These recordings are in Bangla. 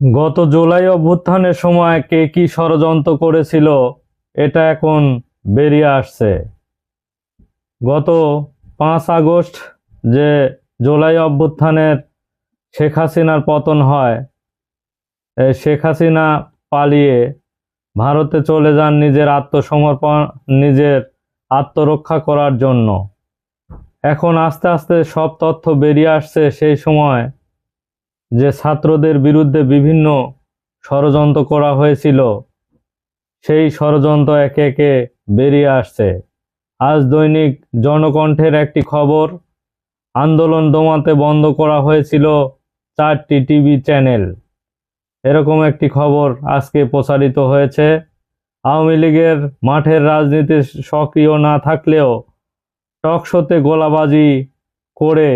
গত জুলাই অভ্যুত্থানের সময় কে কি ষড়যন্ত্র করেছিল, এটা এখন বেরিয়ে আসছে। গত পাঁচ আগস্ট যে জুলাই অভ্যুত্থানের শেখ হাসিনার পতন হয় শেখ হাসিনা পালিয়ে ভারতে চলে যান নিজের আত্মসমর্পণ, নিজের আত্মরক্ষা করার জন্য। এখন আস্তে আস্তে সব তথ্য বেরিয়ে আসছে সেই সময় যে ছাত্রদের বিরুদ্ধে বিভিন্ন ষড়যন্ত্র করা হয়েছিল, সেই ষড়যন্ত্র একে একে বেরিয়ে আসছে। আজ দৈনিক জনকণ্ঠের একটি খবর, আন্দোলন দমাতে বন্ধ করা হয়েছিল চারটি টিভি চ্যানেল। এরকম একটি খবর আজকে প্রচারিত হয়েছে। আওয়ামী লীগের মাঠের রাজনীতি সক্রিয় না থাকলেও টকশোতে গোলাবাজি করে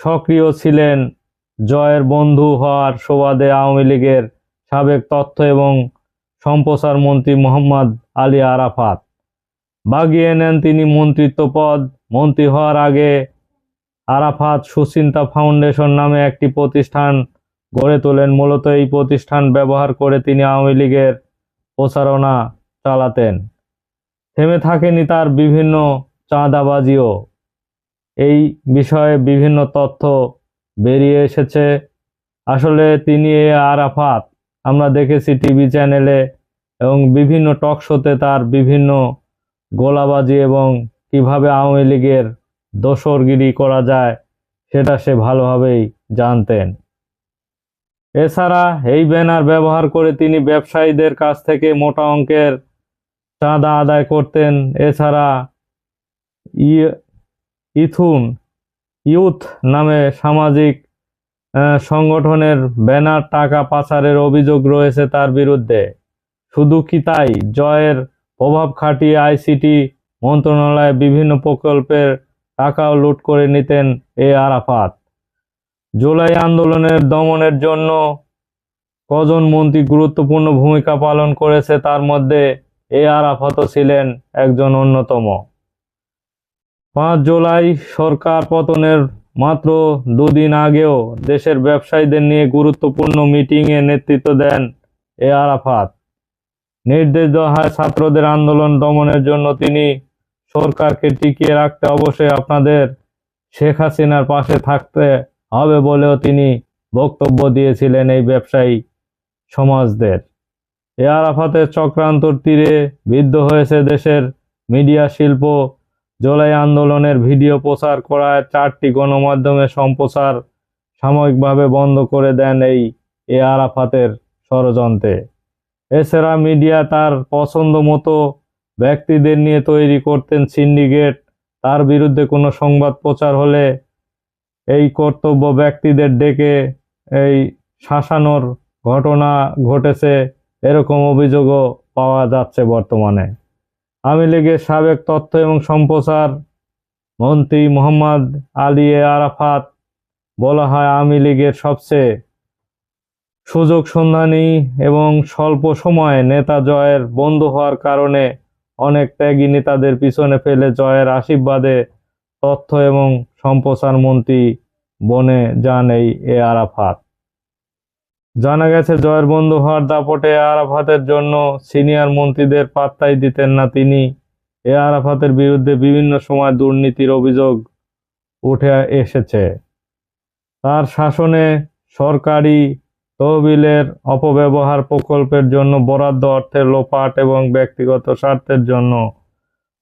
সক্রিয় ছিলেন জয়ের বন্ধু হওয়ার সুবাদে আওয়ামী লীগের সাবেক তথ্য এবং সম্প্রচার মন্ত্রী মোহাম্মদ আলী আরাফাত। বাগিয়ে নেন তিনি মন্ত্রিত্ব পদ। মন্ত্রী হওয়ার আগে আরাফাত সুচিন্তা ফাউন্ডেশন নামে একটি প্রতিষ্ঠান গড়ে তোলেন। মূলত এই প্রতিষ্ঠান ব্যবহার করে তিনি আওয়ামী লীগের প্রচারণা চালাতেন। থেমে থাকেনি তার বিভিন্ন চাঁদাবাজিও। এই বিষয়ে বিভিন্ন তথ্য বেরিয়ে এসেছে। আসলে তিনি এ আরাফাত। আমরা দেখেছি টিভি চ্যানেলে এবং বিভিন্ন টক শোতে তার বিভিন্ন গোলাবাজি এবং কীভাবে আওয়ামী লীগের দোসরগিরি করা যায়, সেটা সে ভালোভাবেই জানতেন। এছাড়া এই ব্যানার ব্যবহার করে তিনি ব্যবসায়ীদের কাছ থেকে মোটা অঙ্কের চাঁদা আদায় করতেন। এছাড়া ই- ইথুন ইউথ নামে সামাজিক সংগঠনের ব্যানার টাকা পাচারের অভিযোগ রয়েছে তার বিরুদ্ধে। শুধু কি তাই? জয়ের প্রভাব খাটিয়ে আইসিটি মন্ত্রণালয়ে বিভিন্ন প্রকল্পের টাকাও লুট করে নিতেন এ আরাফাত। জুলাই আন্দোলনের দমনের জন্য কজন মন্ত্রী গুরুত্বপূর্ণ ভূমিকা পালন করেছে তার মধ্যে এ আরাফাতও ছিলেন একজন অন্যতম। পাঁচ জুলাই সরকার পতনের মাত্র দুদিন আগেও দেশের ব্যবসায়ীদের নিয়ে গুরুত্বপূর্ণ মিটিংয়ে নেতৃত্ব দেন এ আরাফাত। নির্দেশ দেওয়া হয় ছাত্রদের আন্দোলন দমনের জন্য। তিনি সরকারকে টিকিয়ে রাখতে অবশ্যই আপনাদের শেখ হাসিনার পাশে থাকতে হবে বলেও তিনি বক্তব্য দিয়েছিলেন এই ব্যবসায়ী সমাজদের। এ আরাফাতের চক্রান্তর তীরে বিদ্ধ হয়েছে দেশের মিডিয়া শিল্প জুলাই আন্দোলনের ভিডিও প্রচার করায় চারটি গণমাধ্যমে সম্প্রচার সাময়িকভাবে বন্ধ করে দেন এই এ আরাফাতের ষড়যন্ত্রে। এছাড়া মিডিয়া তার পছন্দ মতো ব্যক্তিদের নিয়ে তৈরি করতেন সিন্ডিকেট। তার বিরুদ্ধে কোনো সংবাদ প্রচার হলে এই কর্তব্য ব্যক্তিদের ডেকে এই শাসানোর ঘটনা ঘটেছে, এরকম অভিযোগও পাওয়া যাচ্ছে বর্তমানে। আওয়ামী লীগের সাবেক তথ্য এবং সম্প্রচার মন্ত্রী মোহাম্মদ আলী আরাফাত বলা হয় আওয়ামী লীগের সবচেয়ে সুযোগ সন্ধানী এবং স্বল্প সময়ে নেতা জয়ের বন্ধু হওয়ার কারণে অনেক ত্যাগী নেতাদের পিছনে ফেলে জয়ের আশীর্বাদে তথ্য এবং সম্প্রচার মন্ত্রী বনে যান এই এ আরাফাত। জানা গেছে, জয়ের বন্ধু হওয়ার দাপটে আরাফাতের জন্য সিনিয়র মন্ত্রীদের পাত্তাই দিতেন না তিনি। এ আরাফাতের বিরুদ্ধে বিভিন্ন সময় দুর্নীতির অভিযোগ উঠে এসেছে। তার শাসনে সরকারি তহবিলের অপব্যবহার প্রকল্পের জন্য বরাদ্দ অর্থের লোপাট এবং ব্যক্তিগত স্বার্থের জন্য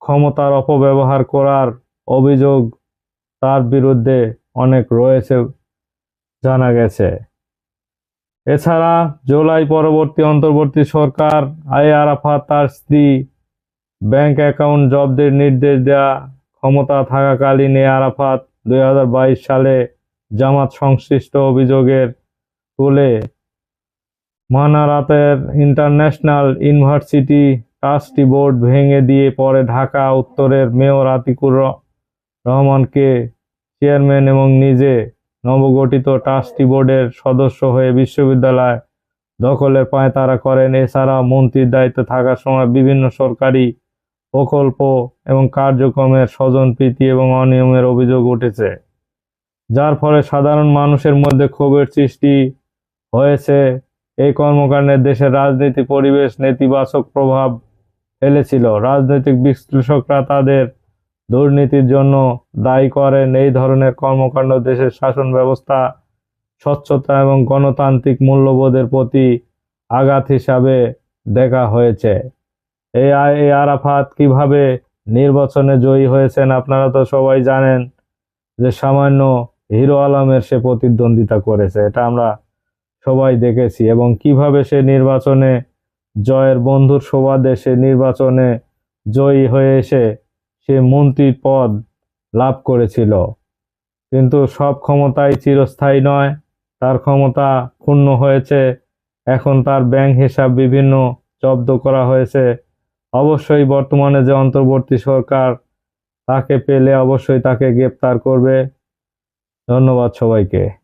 ক্ষমতার অপব্যবহার করার অভিযোগ তার বিরুদ্ধে অনেক রয়েছে, জানা গেছে। এছাড়া জুলাই পরবর্তী অন্তর্বর্তী সরকার, আই আরাফাত, তার স্ত্রী, ব্যাংক অ্যাকাউন্ট জব্দের নির্দেশ দেয়া, ক্ষমতা থাকাকালীন এ আরাফাত দুই হাজার বাইশ সালে জামাত সংশ্লিষ্ট অভিযোগের তুলে মানারাতের ইন্টারন্যাশনাল ইউনিভার্সিটি ট্রাস্টি বোর্ড ভেঙে দিয়ে পরে ঢাকা উত্তরের মেয়র আতিকুর রহমানকে চেয়ারম্যান এবং নিজে নবগঠিত ট্রাস্টি বোর্ডের সদস্য হয়ে বিশ্ববিদ্যালয় দখলের পায়তারা করেন। এছাড়া মন্ত্রীর দায়িত্বে থাকার সময় বিভিন্ন সরকারি প্রকল্প এবং কার্যক্রমের স্বজনপ্রীতি এবং অনিয়মের অভিযোগ উঠেছে, যার ফলে সাধারণ মানুষের মধ্যে ক্ষোভের সৃষ্টি হয়েছে। এই কর্মকাণ্ডে দেশের রাজনীতি পরিবেশ নেতিবাচক প্রভাব ফেলেছিল। রাজনৈতিক বিশ্লেষকরা তাদের দুর্নীতির জন্য দায়ী করেন এই ধরনের কর্মকাণ্ড দেশের শাসন ব্যবস্থা, স্বচ্ছতা এবং গণতান্ত্রিক মূল্যবোধের প্রতি আঘাত হিসাবে দেখা হয়েছে। এই এই আরাফাত কীভাবে নির্বাচনে জয়ী হয়েছেন আপনারা তো সবাই জানেন যে সামান্য হিরো আলমের সে প্রতিদ্বন্দ্বিতা করেছে, এটা আমরা সবাই দেখেছি। এবং কীভাবে সে নির্বাচনে জয়ের বন্ধুর সুবাদে সে নির্বাচনে জয়ী হয়ে এসে সে মন্ত্রীর পদ লাভ করেছিল। কিন্তু সব ক্ষমতাই চিরস্থায়ী নয়, তার ক্ষমতা ক্ষুণ্ণ হয়েছে। এখন তার ব্যাংক হিসাব বিভিন্ন জব্দ করা হয়েছে। অবশ্যই বর্তমানে যে অন্তর্বর্তী সরকার তাকে পেলে অবশ্যই তাকে গ্রেপ্তার করবে। ধন্যবাদ সবাইকে।